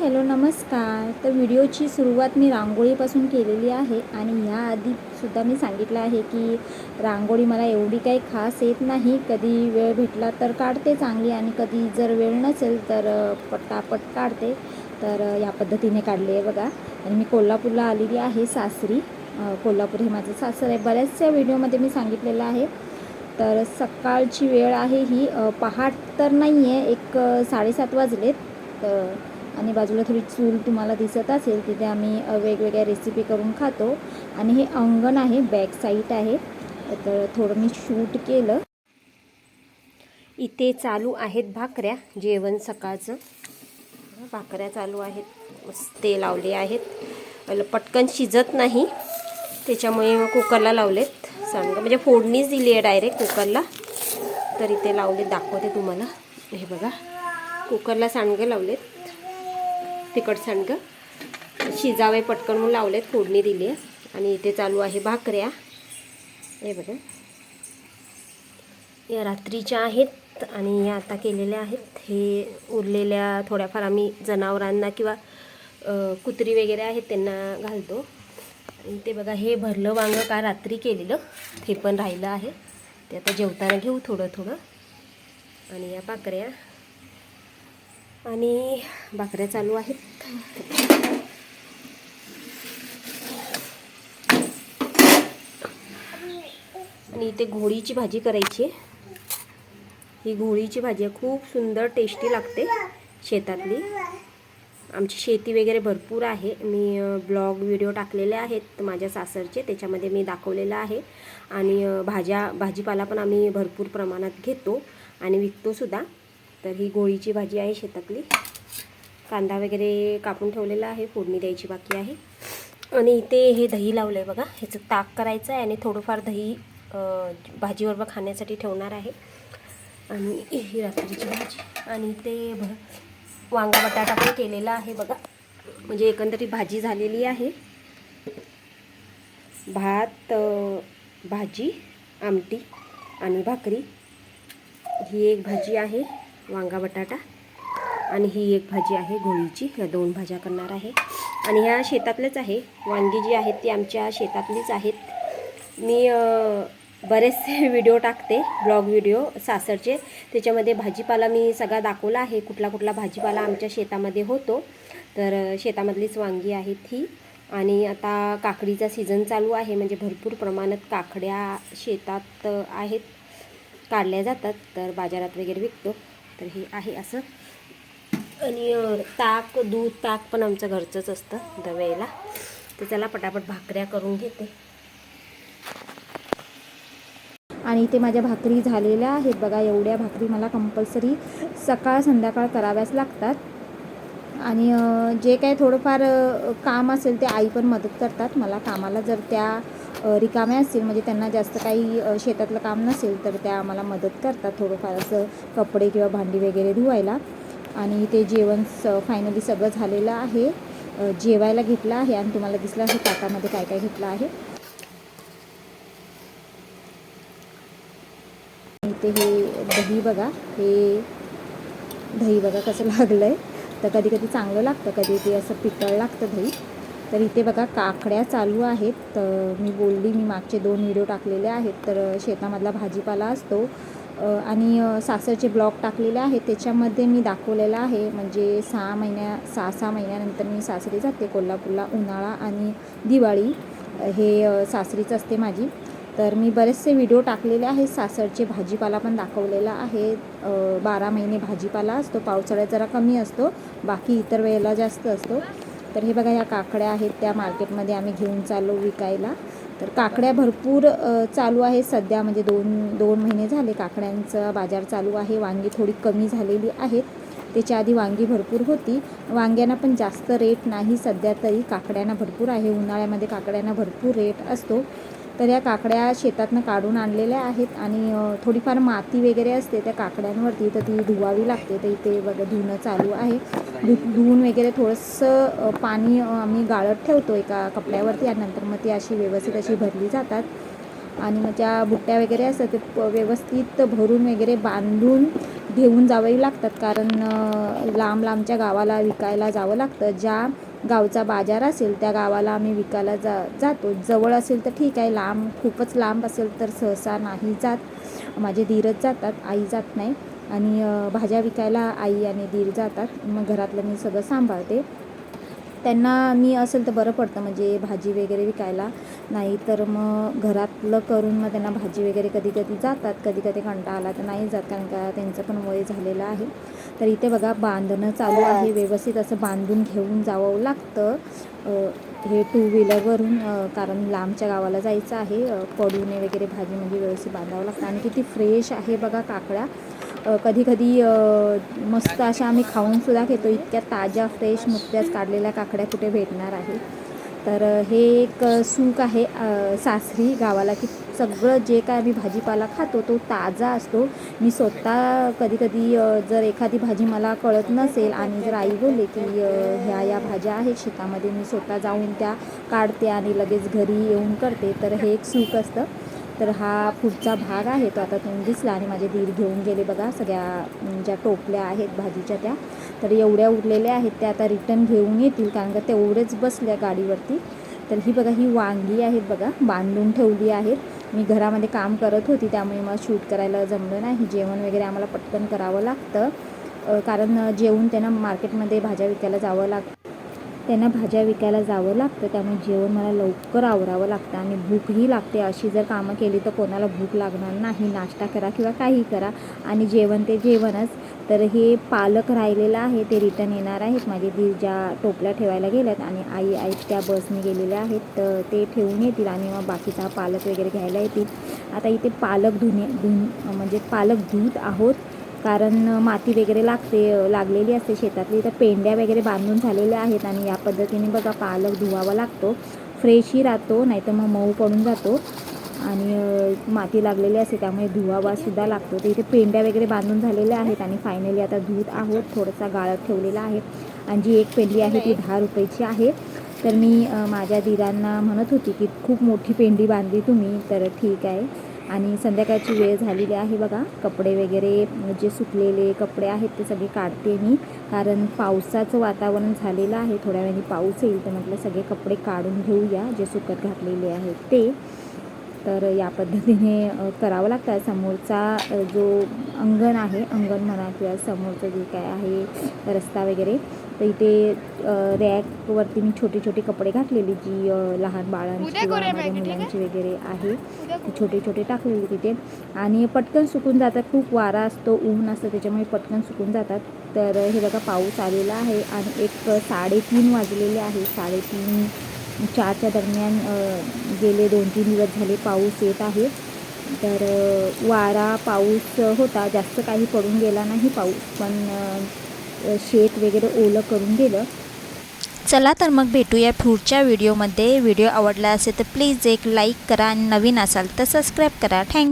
Hello नमस्कार. तर व्हिडिओची सुरुवात मी रांगोळीपासून केलेली आहे आणि ह्या सुद्धा मी सांगितलं आहे की रांगोळी मला एवढी काही खास येत नाही. कधी वेळ भेटला तर काढते चांगली आणि कधी जर वेळ नसेल तर पटापट काढते. तर या पद्धतीने काढली आहे बघा. आणि मी कोल्हापूरला आलेली आहे सासरी. कोल्हापूर हे माझं सासर आहे. बऱ्याचशा व्हिडिओमध्ये मी सांगितलेलं आहे. तर सकाळची वेळ आहे ही. पहाट तर नाही आहे एक साडेसात वाजलेत. तर आणि बाजूला थोडी चूल तुम्हाला दिसत असेल तिथे आम्ही वेगवेगळ्या रेसिपी करून खातो. आणि हे अंगण आहे बॅक साईट आहे. तर थोडं मी शूट केलं. इथे चालू आहेत भाकऱ्या जेवण सकाळचं. भाकऱ्या चालू आहेत ते लावले आहेत. पहिलं पटकन शिजत नाही त्याच्यामुळे मग कुकरला लावलेत. सांगा म्हणजे फोडणीच दिली आहे डायरेक्ट कुकरला. तर इथे लावले दाखवते तुम्हाला. हे बघा कुकरला सांडगे लावलेत. तिखट सांडगं. शिजावे पटकन म्हणून लावलेत फोडणी दिली आहे. आणि इथे चालू आहे भाकऱ्या. हे बघा. या रात्रीच्या आहेत आणि या आता केलेल्या आहेत. हे उरलेल्या थोड्याफार आम्ही जनावरांना किंवा कुत्री वगैरे आहेत त्यांना घालतो. आणि ते बघा हे भरलं वांगं का रात्री केलेलं ते पण राहिलं आहे. ते आता जेवताना घेऊ थोडं थोडं. आणि या भाकऱ्या आणि भाकऱ्या चालू आहेत. आणि इथे घोळीची भाजी करायची आहे. ही घोळीची भाजी आहे. खूप सुंदर टेस्टी लागते शेतातली. आमची शेती वगैरे भरपूर आहे. मी ब्लॉग व्हिडिओ टाकलेले आहेत माझ्या सासरचे त्याच्यामध्ये मी दाखवलेलं आहे. आणि भाज्या भाजीपाला पण आम्ही भरपूर प्रमाणात घेतो आणि विकतोसुद्धा तर ही गोळीची भाजी आहे शेतातली. कांदा वगैरे कापून ठेवलेला आहे फोडणी द्यायची बाकी आहे. आणि इथे हे दही लावलं आहे बघा ह्याचं ताक करायचं आहे आणि थोडंफार दही भाजीबरोबर खाण्यासाठी ठेवणार आहे. आणि ही रात्रीची भाजी. आणि ते भ वांगा बटाटा पण केलेला आहे बघा. म्हणजे एकंदरीत भाजी झालेली आहे. भात भाजी आमटी आणि भाकरी. ही एक भाजी आहे. वांगा बटाटा आणि ही एक भाजी आहे घोळीची. ह्या दोन भाज्या करणार आहे. आणि ह्या शेतातलेच आहे. वांगी जी आहेत ती आमच्या शेतातलीच आहेत. मी बरेचसे व्हिडिओ टाकते. ब्लॉग व्हिडिओ सासरचे. त्याच्यामध्ये भाजीपाला मी सगळा दाखवला आहे. कुठला कुठला भाजीपाला आमच्या शेतामध्ये होतो. तर शेतामधलीच वांगी आहेत ही आणि आता काकडीचा सीझन चालू आहे. म्हणजे भरपूर प्रमाणात काकड्या शेतात आहेत. काढल्या जातात. तर बाजारात वगैरे विकतो. तर हे आहे असं. आणि ताक दूध ताक पण आमचं घरचंच असतं दव्याला तर त्याला पटापट भाकऱ्या करून घेते. आणि इथे माझ्या भाकरी झालेल्या आहेत. बघा एवढ्या भाकरी मला कंपल्सरी सकाळ संध्याकाळ कराव्याच लागतात. आणि जे काही थोडंफार काम असेल ते आई पण मदत करतात. मला कामाला जर त्या रिकाम्या असतील म्हणजे त्यांना जास्त काही शेतातलं काम नसेल तर त्या आम्हाला मदत करतात थोडंफार असं कपडे किंवा भांडी वगैरे धुवायला. आणि ते जेवण स फायनली सगळं झालेलं आहे. जेवायला घेतलं आहे आणि तुम्हाला दिसलं आहे ताटामध्ये काय काय घेतलं आहे. इथे हे दही बघा हे दही बघा कसं लागलं आहे तर कधी कधी चांगलं लागतं कधी ते असं पितळ लागतं दही. तर इथे बघा काकड्या चालू आहेत. तर मी बोलली मी मागचे दोन व्हिडिओ टाकलेले आहेत. तर शेतामधला भाजीपाला असतो. आणि सासरचे ब्लॉक टाकलेले आहेत. त्याच्यामध्ये मी दाखवलेलं आहे. म्हणजे सहा महिन्या सहा सहा महिन्यानंतर मी सासरी जाते. कोल्हापूरला उन्हाळा आणि दिवाळी हे सासरीच असते माझी. तर मी बरेचसे व्हिडिओ टाकलेले आहेत. सासरचे भाजीपाला पण दाखवलेला आहे. बारा महिने भाजीपाला असतो. पावसाळ्यात जरा कमी असतो. बाकी इतर वेळेला जास्त असतो. तर हे बघा ह्या काकड्या आहेत त्या मार्केटमध्ये आम्ही घेऊन चाललो विकायला. तर काकड्या भरपूर चालू आहे सध्या. म्हणजे दोन दोन महिने झाले काकड्यांचा बाजार चालू आहे. वांगी थोडी कमी झालेली आहेत. त्याच्या आधी वांगी भरपूर होती. वांग्यांना पण जास्त रेट नाही सध्या तरी. काकड्यांना भरपूर आहे. उन्हाळ्यामध्ये काकड्यांना भरपूर रेट असतो. तर या काकड्या शेतातनं काढून आणलेल्या आहेत आणि थोडीफार माती वगैरे असते त्या काकड्यांवरती तर ती धुवावी लागते. तर इथे बघा धुणं चालू आहे. धु धुवून वगैरे थोडंसं पाणी आम्ही गाळत ठेवतो एका कपड्यावरती. आणि नंतर मग ती अशी व्यवस्थित अशी भरली जातात. आणि मग त्या बुट्ट्या वगैरे असतात ते प- व्यवस्थित भरून वगैरे बांधून घेऊन जावे लागतात. कारण लांब लांबच्या गावाला विकायला जावं लागतं. ज्या गावचा बाजार असेल त्या गावाला आम्ही विकायला जा जातो. जवळ असेल तर ठीक आहे लांब खूपच लांब असेल तर सहसा नाही जात. माझे धीरच जातात आई जात नाही. आणि भाज्या विकायला आई आणि दीर जातात. मग घरातलं मी सगळं सांभाळते. त्यांना मी असेल तर बरं पडतं म्हणजे भाजी वगैरे विकायला. नाही तर मग घरातलं करून मग त्यांना भाजी वगैरे कधी कधी जातात कधी कधी कंटाळा आला तर नाही जात कारण का त्यांचं पण वय झालेलं आहे. तर इथे बघा बांधणं चालू आहे व्यवस्थित असं बांधून घेऊन जावं लागतं. हे टू व्हीलरवरून कारण लांबच्या गावाला जायचं आहे. पडूने वगैरे भाजी म्हणजे व्यवस्थित बांधावं लागतं. आणि किती फ्रेश आहे बघा काकड्या. कधी कधी मस्त अशा आम्ही खाऊनसुद्धा घेतो. इतक्या ताज्या फ्रेश नुकत्याच काढलेल्या काकड्या कुठे भेटणार आहे तर हे एक सूक सुख आहे सासरी गावाला की सगळं जे काय आम्ही भाजीपाला खातो तो ताजा असतो. मी स्वतः कधीकधी जर एखादी भाजी मला कळत नसेल आणि जर आई बोलले की ह्या या भाज्या आहेत शेतामध्ये मी स्वतः जाऊन त्या काढते आणि लगेच घरी येऊन करते. तर हे एक सूक असतं. तर हा पुढचा भाग आहे तो आता तुम्ही दिसला आणि माझे दीर घेऊन गेले बघा सगळ्या ज्या टोपल्या आहेत भाजीच्या त्या. तर एवढ्या उरलेल्या आहेत त्या आता रिटर्न घेऊन येतील कारण का तेवढेच बसल्या गाडीवरती. तर ही बघा ही वांगी आहेत बघा बांधून ठेवली आहेत. मी घरामध्ये काम करत होती त्यामुळे मला शूट करायला जमलं नाही. जेवण वगैरे आम्हाला पटकन करावं लागतं. कारण जेवून त्यांना मार्केटमध्ये भाज्या विकायला जावं लागतं. त्यांना भाज्या विकायला जावं लागतं. त्यामुळे जेवण मला लवकर आवरावं लागतं आणि भूकही लागते. अशी जर कामं केली तर कोणाला भूक लागणार नाही. नाश्ता करा किंवा काही करा. आणि जेवण ते जेवणच. तर हे पालक राहिलेलं आहे. ते रिटर्न येणार आहेत. माझे दीर ज्या टोपल्या ठेवायला गेल्यात आणि आई आई त्या बसने गेलेल्या आहेत. तर ते ठेवून येतील आणि मग बाकीचा पालक वगैरे घ्यायला येतील. आता इथे पालक धुणे धुन म्हणजे पालक धुत आहोत. कारण माती वगैरे लागते लागलेली असते शेतातली. तर पेंड्या वगैरे बांधून झालेल्या आहेत आणि या पद्धतीने बघा पालक धुवावा लागतो. फ्रेशही राहतो नाहीतर मग मऊ पडून जातो. आणि माती लागलेली असते त्यामुळे धुवावासुद्धा लागतो. तर इथे पेंड्या वगैरे बांधून झालेल्या आहेत आणि फायनली आता धूत आहोत. थोडासा गाळत ठेवलेला आहे. आणि जी एक पेंडी आहे ती दहा रुपयाची आहे. तर मी माझ्या दिरांना म्हणत होती की खूप मोठी पेंडी बांधली तुम्ही. तर ठीक आहे. आणि संध्याकाळची वेळ झालेली आहे बघा. कपडे वगैरे जे सुकलेले कपडे आहेत ते सगळे काढते मी. कारण पावसाचं वातावरण झालेलं आहे. थोड्या वेळाने पाऊस येईल तर म्हटलं सगळे कपडे काढून घेऊया जे सुकत घातलेले आहेत ते. तर या पद्धतीने करावं लागतं. समोरचा जो अंगण आहे अंगण म्हणा किंवा समोरचं जे काय आहे रस्ता वगैरे तर इथे रॅकवरती मी छोटे छोटे कपडे घातलेले जी लहान बाळांची? मुलांची वगैरे आहे छोटे छोटे टाकलेले तिथे. आणि पटकन सुकून जातात खूप वारा असतो ऊन असतं त्याच्यामुळे पटकन सुकून जातात. तर हे बघा पाऊस आलेला आहे आणि एक साडेतीन वाजलेले आहे. साडेतीन चारच्या दरम्यान गेले दोन तीन दिवस झाले पाऊस येत आहे. तर वारा पाऊस होता जास्त काही पडून गेला नाही पाऊस पण अ, शेत वगैरे ओलं करून गेलं चला तर मग भेटूया पुढच्या व्हिडिओमध्ये व्हिडिओ आवडला असेल तर प्लीज एक लाईक करा आणि नवीन असाल तर सबस्क्राईब करा. थँक